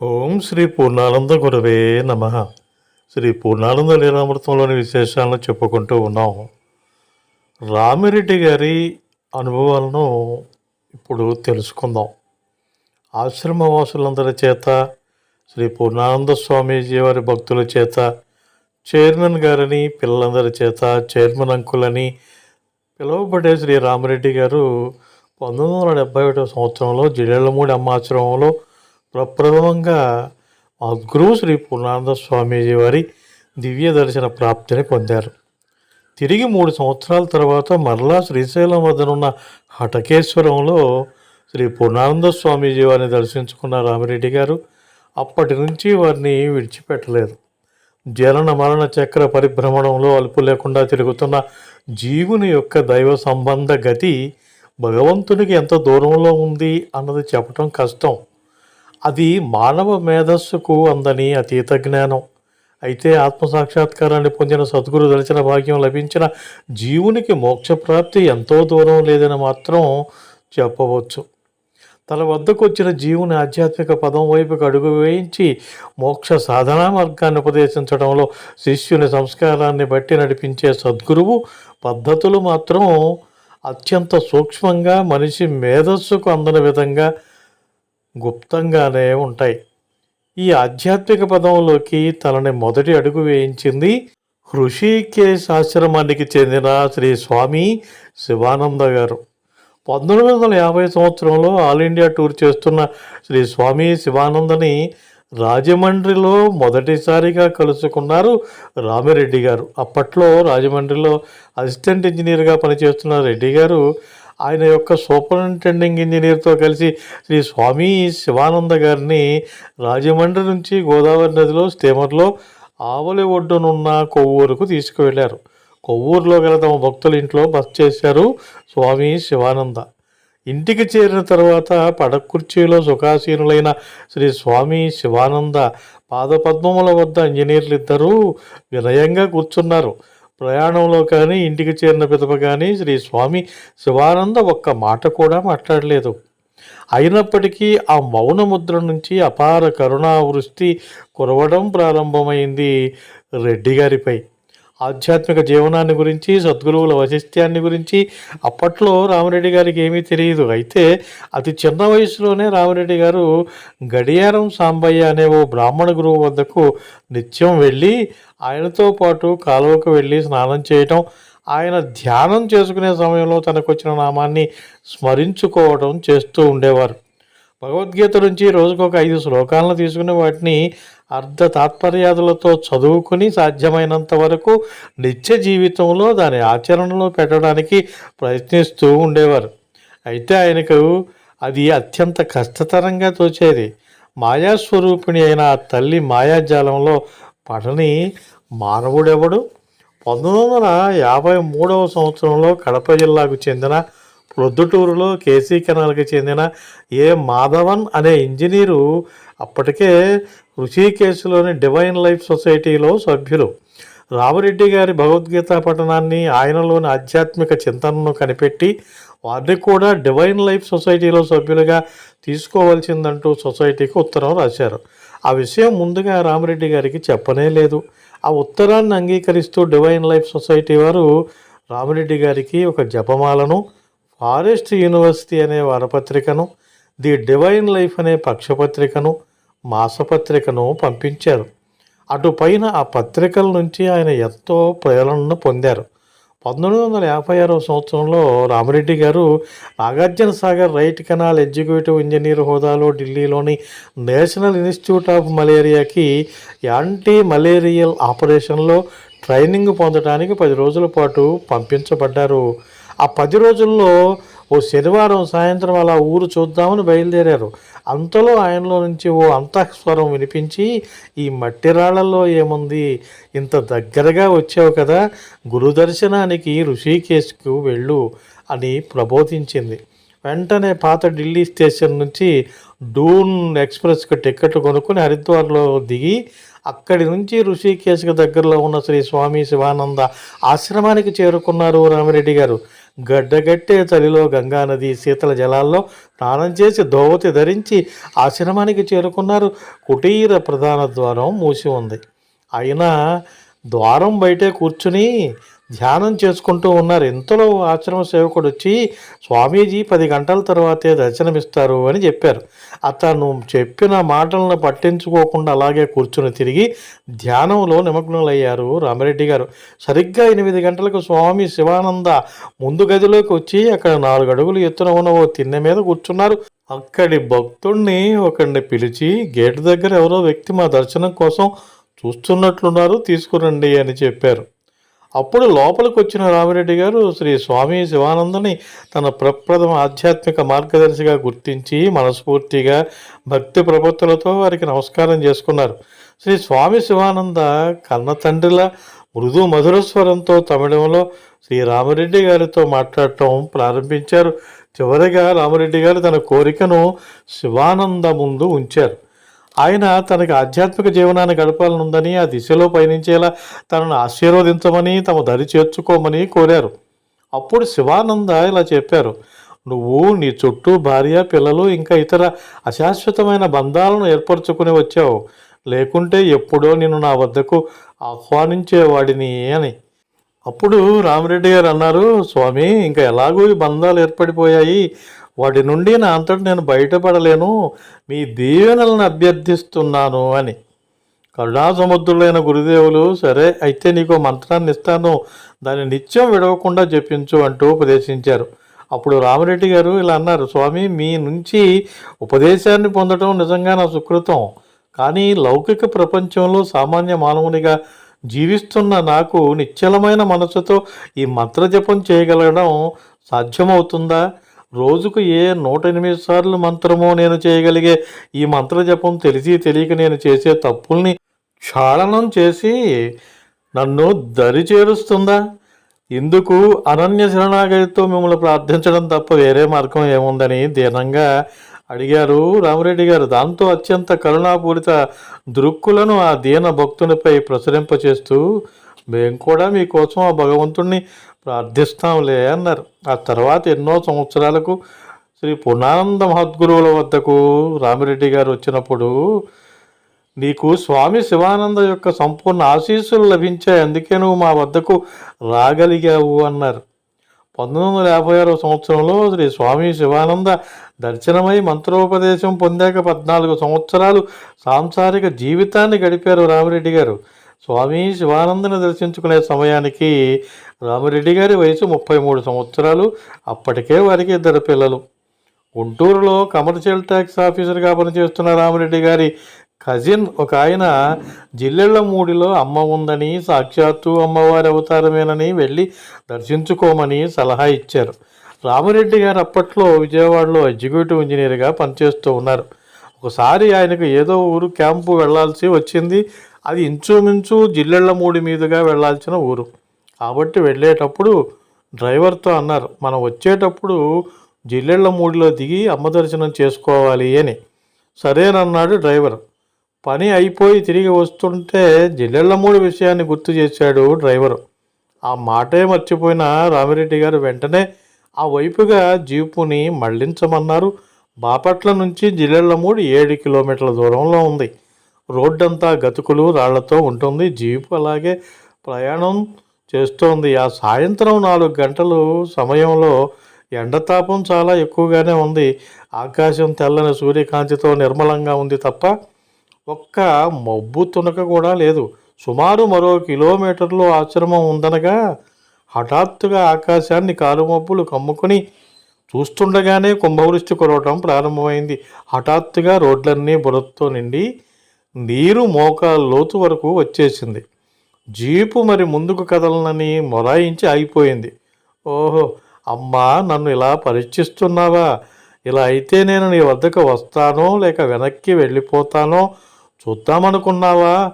ఓం శ్రీ పూర్ణానంద గురవే నమ. శ్రీ పూర్ణానంద లీలామృతంలోని విశేషాలను చెప్పుకుంటూ ఉన్నాం. రామిరెడ్డి గారి అనుభవాలను ఇప్పుడు తెలుసుకుందాం. ఆశ్రమవాసులందరి చేత శ్రీ పూర్ణానంద స్వామీజీ వారి భక్తుల చేత చైర్మన్ గారని పిల్లలందరి చేత చైర్మన్ అంకులని పిలువబడే శ్రీ రామిరెడ్డి గారు పంతొమ్మిది వందల డెబ్బై ఒకటో సంవత్సరంలో జిల్లెళ్ళమూడి అమ్మాశ్రమంలో ప్రప్రథమంగా మా గురువు శ్రీ పూర్ణానంద స్వామీజీ వారి దివ్య దర్శన ప్రాప్తిని పొందారు. తిరిగి మూడు సంవత్సరాల తర్వాత మరలా శ్రీశైలం వద్దనున్న హటకేశ్వరంలో శ్రీ పూర్ణానంద స్వామీజీ వారిని దర్శించుకున్న రామిరెడ్డి గారు అప్పటి నుంచి వారిని విడిచిపెట్టలేదు. జలన మరణ చక్ర పరిభ్రమణంలో అలుపు లేకుండా తిరుగుతున్న జీవుని యొక్క దైవ సంబంధ గతి భగవంతునికి ఎంత దూరంలో ఉంది అన్నది చెప్పటం కష్టం. అది మానవ మేధస్సుకు అందని అతీత జ్ఞానం. అయితే ఆత్మసాక్షాత్కారాన్ని పొందిన సద్గురు దర్శన భాగ్యం లభించిన జీవునికి మోక్షప్రాప్తి ఎంతో దూరం లేదని మాత్రం చెప్పవచ్చు. తన వద్దకు వచ్చిన జీవుని ఆధ్యాత్మిక పదం వైపుకు అడుగు వేయించి మోక్ష సాధనా మార్గాన్ని ఉపదేశించడంలో శిష్యుని సంస్కారాన్ని బట్టి నడిపించే సద్గురువు పద్ధతులు మాత్రం అత్యంత సూక్ష్మంగా మనిషి మేధస్సుకు అందని విధంగా గుప్తంగానే ఉంటాయి. ఈ ఆధ్యాత్మిక పదంలోకి తనని మొదటి అడుగు వేయించింది హృషికేశ్ ఆశ్రమానికి చెందిన శ్రీ స్వామి శివానంద గారు. పంతొమ్మిది వందల యాభై సంవత్సరంలో ఆల్ ఇండియా టూర్ చేస్తున్న శ్రీ స్వామి శివానందని రాజమండ్రిలో మొదటిసారిగా కలుసుకున్నారు రామిరెడ్డి గారు. అప్పట్లో రాజమండ్రిలో అసిస్టెంట్ ఇంజనీర్గా పనిచేస్తున్న రెడ్డి గారు ఆయన యొక్క సూపరింటెండింగ్ ఇంజనీర్తో కలిసి శ్రీ స్వామి శివానంద గారిని రాజమండ్రి నుంచి గోదావరి నదిలో స్టీమర్లో ఆవలి ఒడ్డునున్న కొవ్వూరుకు తీసుకువెళ్ళారు కొవ్వూరులో గల తమ భక్తుల ఇంట్లో బస చేశారు స్వామి శివానంద. ఇంటికి చేరిన తర్వాత పడకుర్చీలో సుఖాసీనులైన శ్రీ స్వామి శివానంద పాదపద్మముల వద్ద ఇంజనీర్లు ఇద్దరూ వినయంగా కూర్చున్నారు. ప్రయాణంలో కానీ ఇంటికి చేరిన పిదప కానీ శ్రీ స్వామి శివానంద ఒక్క మాట కూడా మాట్లాడలేదు. అయినప్పటికీ ఆ మౌన ముద్ర నుంచి అపార కరుణావృష్టి కురవడం ప్రారంభమైంది రెడ్డి గారిపై. ఆధ్యాత్మిక జీవనాన్ని గురించి సద్గురువుల వశిష్ట్యాన్ని గురించి అప్పట్లో రామరెడ్డి గారికి ఏమీ తెలియదు. అయితే అతి చిన్న వయసులోనే రామరెడ్డి గారు గడియారం సాంబయ్య అనే ఓ బ్రాహ్మణ గురువు వద్దకు నిత్యం వెళ్ళి ఆయనతో పాటు కాలువకు వెళ్ళి స్నానం చేయటం ఆయన ధ్యానం చేసుకునే సమయంలో తనకు వచ్చిన నామాన్ని స్మరించుకోవడం చేస్తూ ఉండేవారు. భగవద్గీత నుంచి రోజుకొక ఐదు శ్లోకాలను తీసుకుని వాటిని అర్ధ తాత్పర్యాదులతో చదువుకుని సాధ్యమైనంత వరకు నిత్య జీవితంలో దాని ఆచరణలో పెట్టడానికి ప్రయత్నిస్తూ ఉండేవారు. అయితే ఆయనకు అది అత్యంత కష్టతరంగా తోచేది. మాయాస్వరూపిణి అయిన ఆ తల్లి మాయాజాలంలో పడని మానవుడెవడు? పంతొమ్మిది వందల యాభై మూడవ సంవత్సరంలో కడప జిల్లాకు చెందిన ప్రొద్దుటూరులో కేసీ కెనాల్కి చెందిన ఏ మాధవన్ అనే ఇంజనీరు అప్పటికే ఋషికేశ్లోని డివైన్ లైఫ్ సొసైటీలో సభ్యులు. రామరెడ్డి గారి భగవద్గీత పఠనాన్ని ఆయనలోని ఆధ్యాత్మిక చింతనను కనిపెట్టి వారిని కూడా డివైన్ లైఫ్ సొసైటీలో సభ్యులుగా తీసుకోవాల్సిందంటూ సొసైటీకి ఉత్తరం రాశారు. ఆ విషయం ముందుగా రామరెడ్డి గారికి చెప్పనే లేదు. ఆ ఉత్తరాన్ని అంగీకరిస్తూ డివైన్ లైఫ్ సొసైటీ వారు రామరెడ్డి గారికి ఒక జపమాలను ఫారెస్ట్ యూనివర్సిటీ అనే వారపత్రికను ది డివైన్ లైఫ్ అనే పక్షపత్రికను మాసపత్రికను పంపించారు. అటుపైన ఆ పత్రికల నుంచి ఆయన ఎంతో ప్రేరణను పొందారు. పంతొమ్మిది వందల యాభై ఆరవ సంవత్సరంలో రామరెడ్డి గారు Nagarjuna Sagar right canal executive engineer హోదాలో ఢిల్లీలోని నేషనల్ ఇన్స్టిట్యూట్ ఆఫ్ మలేరియాకి యాంటీ మలేరియల్ ఆపరేషన్లో ట్రైనింగ్ పొందడానికి పది రోజుల పాటు పంపించబడ్డారు. ఆ పది రోజుల్లో ఓ శనివారం సాయంత్రం అలా ఊరు చూద్దామని బయలుదేరారు. అంతలో ఆయనలో నుంచి ఓ అంతఃస్వరం వినిపించి ఈ మట్టి రాళ్ళలో ఏముంది? ఇంత దగ్గరగా వచ్చావు కదా గురుదర్శనానికి ఋషికేశ్కు వెళ్ళు అని ప్రబోధించింది. వెంటనే పాత ఢిల్లీ స్టేషన్ నుంచి డూన్ ఎక్స్ప్రెస్కి టికెట్ కొనుక్కుని హరిద్వార్లో దిగి అక్కడి నుంచి ఋషికేశ్కి దగ్గరలో ఉన్న శ్రీ స్వామి శివానంద ఆశ్రమానికి చేరుకున్నారు రామిరెడ్డి గారు. గడ్డగట్టే చలిలో గంగానది శీతల జలాల్లో స్నానం చేసి దోవతి ధరించి ఆశ్రమానికి చేరుకున్నారు. కుటీర ప్రధాన ద్వారం మూసి ఉంది. అయినా ద్వారం బయటే కూర్చుని ధ్యానం చేసుకుంటూ ఉన్నారు. ఇంతలో ఆశ్రమ సేవకుడు వచ్చి స్వామీజీ పది గంటల తర్వాతే దర్శనమిస్తారు అని చెప్పారు. అతను చెప్పిన మాటలను పట్టించుకోకుండా అలాగే కూర్చుని తిరిగి ధ్యానంలో నిమగ్నులయ్యారు రామిరెడ్డి గారు. సరిగ్గా ఎనిమిది గంటలకు స్వామి శివానంద ముందు గదిలోకి వచ్చి అక్కడ నాలుగు అడుగులు ఎత్తున ఉన్న ఓ తిన్నె మీద కూర్చున్నారు. అక్కడి భక్తుణ్ణి ఒకడిని పిలిచి గేటు దగ్గర ఎవరో వ్యక్తి మా దర్శనం కోసం చూస్తున్నట్లున్నారు తీసుకురండి అని చెప్పారు. అప్పుడు లోపలికి వచ్చిన రామిరెడ్డి గారు శ్రీ స్వామి శివానందని తన ప్రప్రథమ ఆధ్యాత్మిక మార్గదర్శిగా గుర్తించి మనస్ఫూర్తిగా భక్తి ప్రపత్తులతో వారికి నమస్కారం చేసుకున్నారు. శ్రీ స్వామి శివానంద కన్న తండ్రిల మృదు మధురస్వరంతో తమిళంలో శ్రీరామరెడ్డి గారితో మాట్లాడటం ప్రారంభించారు. చివరిగా రామిరెడ్డి గారు తన కోరికను శివానంద ముందు ఉంచారు. ఆయన తనకి ఆధ్యాత్మిక జీవనాన్ని గడపాలనుందని ఆ దిశలో పయనించేలా తనను ఆశీర్వదించమని తమ దరి చేర్చుకోమని కోరారు. అప్పుడు శివానంద ఇలా చెప్పారు నువ్వు నీ చుట్టూ భార్య పిల్లలు ఇంకా ఇతర అశాశ్వతమైన బంధాలను ఏర్పరచుకుని వచ్చావు. లేకుంటే ఎప్పుడో నేను నా వద్దకు ఆహ్వానించేవాడిని అని. అప్పుడు రామిరెడ్డి గారు అన్నారు స్వామి ఇంకా ఎలాగో ఈ బంధాలు ఏర్పడిపోయాయి. వాటి నుండి నా అంతటి నేను బయటపడలేను మీ దీవెనలను అభ్యర్థిస్తున్నాను అని. కరుణాసముద్రులైన గురుదేవులు సరే అయితే నీకు మంత్రాన్ని ఇస్తాను దాన్ని నిత్యం విడవకుండా జపించు అంటూ ఉపదేశించారు. అప్పుడు రామిరెడ్డి గారు ఇలా అన్నారు స్వామి మీ నుంచి ఉపదేశాన్ని పొందడం నిజంగా నా సుకృతం కానీ లౌకిక ప్రపంచంలో సామాన్య మానవునిగా జీవిస్తున్న నాకు నిశ్చలమైన మనసుతో ఈ మంత్రజపం చేయగలగడం సాధ్యమవుతుందా? రోజుకు ఏ నూట ఎనిమిది సార్లు మంత్రమో నేను చేయగలిగే ఈ మంత్ర జపం తెలిసి తెలియక నేను చేసే తప్పుల్ని క్షాళనం చేసి నన్ను దరి చేరుస్తుందా? ఇందుకు అనన్య శరణాగతితో మిమ్మల్ని ప్రార్థించడం తప్ప వేరే మార్గం ఏముందని దీనంగా అడిగారు రామరెడ్డి గారు. దాంతో అత్యంత కరుణాపూరిత దృక్కులను ఆ దీన భక్తునిపై ప్రసరింపచేస్తూ మేము కూడా మీకోసం ఆ భగవంతుణ్ణి ప్రార్థిస్తాంలే అన్నారు. ఆ తర్వాత ఎన్నో సంవత్సరాలకు శ్రీ పూర్ణానంద మహద్గురువుల వద్దకు రామిరెడ్డి గారు వచ్చినప్పుడు నీకు స్వామి శివానంద యొక్క సంపూర్ణ ఆశీస్సులు లభించాయి అందుకే నువ్వు మా వద్దకు రాగలిగావు అన్నారు. పంతొమ్మిది వందల యాభై ఆరో సంవత్సరంలో శ్రీ స్వామి శివానంద దర్శనమై మంత్రోపదేశం పొందాక పద్నాలుగు సంవత్సరాలు సాంసారిక జీవితాన్ని గడిపారు రామిరెడ్డి గారు. స్వామి శివానందని దర్శించుకునే సమయానికి రామిరెడ్డి గారి వయసు ముప్పై మూడు సంవత్సరాలు. అప్పటికే వారికి ఇద్దరు పిల్లలు. గుంటూరులో కమర్షియల్ ట్యాక్స్ ఆఫీసర్గా పనిచేస్తున్న రామిరెడ్డి గారి కజిన్ ఒక ఆయన జిల్లెళ్ళ మూడిలో అమ్మ ఉందని సాక్షాత్తు అమ్మవారి అవతారమేనని వెళ్ళి దర్శించుకోమని సలహా ఇచ్చారు. రామిరెడ్డి గారు అప్పట్లో విజయవాడలో ఎగ్జిక్యూటివ్ ఇంజనీర్గా పనిచేస్తూ ఉన్నారు. ఒకసారి ఆయనకు ఏదో ఊరు క్యాంపు వెళ్ళాల్సి వచ్చింది. అది ఇంచుమించు జిల్లెళ్ళ మూడి మీదుగా వెళ్ళాల్సిన ఊరు. కాబట్టి వెళ్ళేటప్పుడు డ్రైవర్తో అన్నారు మనం వచ్చేటప్పుడు జిల్లెళ్ళ మూడిలో దిగి అమ్మ దర్శనం చేసుకోవాలి అని. సరేనన్నాడు డ్రైవర్. పని అయిపోయి తిరిగి వస్తుంటే జిల్లెళ్ళమూడి విషయాన్ని గుర్తు చేశాడు డ్రైవరు. ఆ మాటే మర్చిపోయిన రామిరెడ్డి గారు వెంటనే ఆ వైపుగా జీపుని మళ్ళించమన్నారు. బాపట్ల నుంచి జిల్లెళ్ళమూడి ఏడు కిలోమీటర్ల దూరంలో ఉంది. రోడ్డంతా గతుకులు రాళ్ళతో ఉంటుంది. జీపు అలాగే ప్రయాణం చేస్తోంది. ఆ సాయంత్రం నాలుగు గంటలు సమయంలో ఎండతాపం చాలా ఎక్కువగానే ఉంది. ఆకాశం తెల్లని సూర్యకాంతితో నిర్మలంగా ఉంది తప్ప ఒక్క మబ్బు తునక కూడా లేదు. సుమారు మరో కిలోమీటర్లో ఆశ్రమం ఉందనగా హఠాత్తుగా ఆకాశాన్ని కారుమబ్బులు కమ్ముకొని చూస్తుండగానే కుంభవృష్టి కురవటం ప్రారంభమైంది. హఠాత్తుగా రోడ్లన్నీ బురదతో నిండి నీరు మోకాల లోతు వరకు వచ్చేసింది. జీపు మరి ముందుకు కదలనని మొరాయించి ఆగిపోయింది. ఓహో అమ్మా నన్ను ఇలా పరీక్షిస్తున్నావా? ఇలా అయితే నేను నీ వద్దకు వస్తానో లేక వెనక్కి వెళ్ళిపోతానో చూద్దామనుకున్నావా?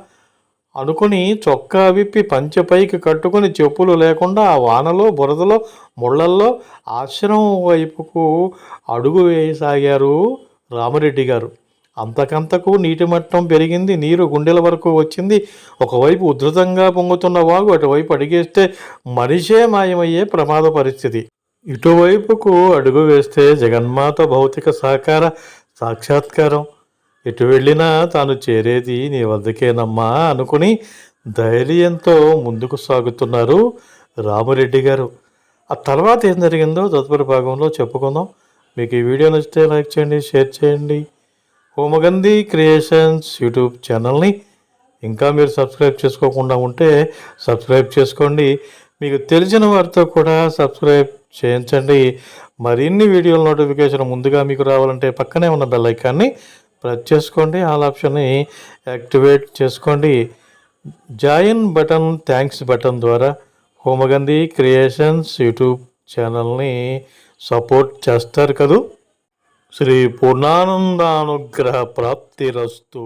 అనుకుని చొక్కా విప్పి పంచపైకి కట్టుకుని చెప్పులు లేకుండా ఆ వానలో బురదలో ముళ్ళల్లో ఆశ్రమం వైపుకు అడుగు వేయసాగారు రామరెడ్డి గారు. అంతకంతకు నీటి మట్టం పెరిగింది నీరు గుండెల వరకు వచ్చింది. ఒకవైపు ఉధృతంగా పొంగుతున్న వాగు అటువైపు అడిగేస్తే మనిషే మాయమయ్యే ప్రమాద పరిస్థితి. ఇటువైపుకు అడుగు వేస్తే జగన్మాత భౌతిక సహకార సాక్షాత్కారం. ఎటు వెళ్ళినా తాను చేరేది నీ వద్దకేనమ్మా అనుకుని ధైర్యంతో ముందుకు సాగుతున్నారు రామరెడ్డి గారు. ఆ తర్వాత ఏం జరిగిందో తదుపరి భాగంలో చెప్పుకుందాం. మీకు ఈ వీడియో నచ్చితే లైక్ చేయండి షేర్ చేయండి. హోమగంధి క్రియేషన్స్ యూట్యూబ్ ఛానల్ని ఇంకా మీరు సబ్స్క్రైబ్ చేసుకోకుండా ఉంటే సబ్స్క్రైబ్ చేసుకోండి. మీకు తెలిసిన వారితో కూడా సబ్స్క్రైబ్ చేయించండి. మరిన్ని వీడియోల నోటిఫికేషన్ ముందుగా మీకు రావాలంటే పక్కనే ఉన్న బెల్ ఐకాన్ని ప్రెస్ చేసుకోండి. ఆల్ ఆప్షన్ని యాక్టివేట్ చేసుకోండి. జాయిన్ బటన్ థ్యాంక్స్ బటన్ ద్వారా హోమగంధి క్రియేషన్స్ యూట్యూబ్ ఛానల్ని సపోర్ట్ చేస్తారు కదూ. శ్రీ పూర్ణానందానుగ్రహ ప్రాప్తిరస్తు.